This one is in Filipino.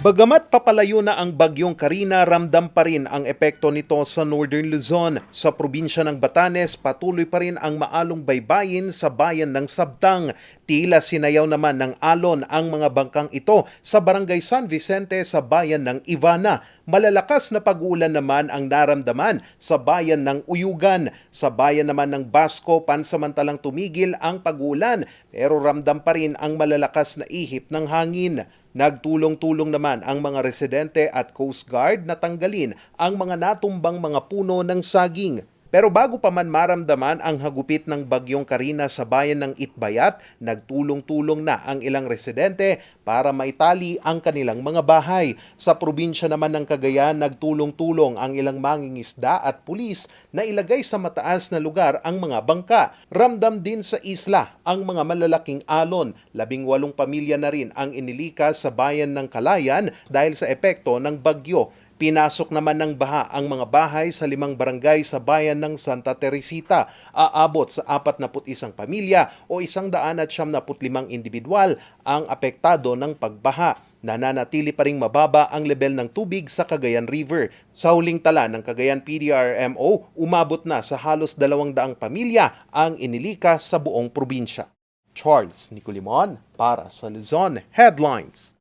Bagamat papalayo na ang bagyong Karina, ramdam pa rin ang epekto nito sa Northern Luzon. Sa probinsya ng Batanes, patuloy pa rin ang maalong baybayin sa bayan ng Sabtang. Tila sinayaw naman ng alon ang mga bangkang ito sa barangay San Vicente sa bayan ng Ivana. Malalakas na pag-ulan naman ang naramdaman sa bayan ng Uyugan. Sa bayan naman ng Basco, pansamantalang tumigil ang pag-ulan pero ramdam pa rin ang malalakas na ihip ng hangin. Nagtulong-tulong naman ang mga residente at Coast Guard na tanggalin ang mga natumbang mga puno ng saging. Pero bago pa man maramdaman ang hagupit ng bagyong Karina sa bayan ng Itbayat, nagtulong-tulong na ang ilang residente para maitali ang kanilang mga bahay. Sa probinsya naman ng Cagayan, nagtulong-tulong ang ilang mangingisda at pulis na ilagay sa mataas na lugar ang mga bangka. Ramdam din sa isla ang mga malalaking alon. Labing walong pamilya na rin ang inilikas sa bayan ng Kalayan dahil sa epekto ng bagyo. Pinasok naman ng baha ang mga bahay sa limang barangay sa bayan ng Santa Teresita. Aabot sa 41 pamilya o 175 individual ang apektado ng pagbaha. Nananatili pa ring mababa ang level ng tubig sa Cagayan River. Sa huling tala ng Cagayan PDRMO, umabot na sa halos 200 pamilya ang inilikas sa buong probinsya. Charles Nicolimon para sa Luzon Headlines.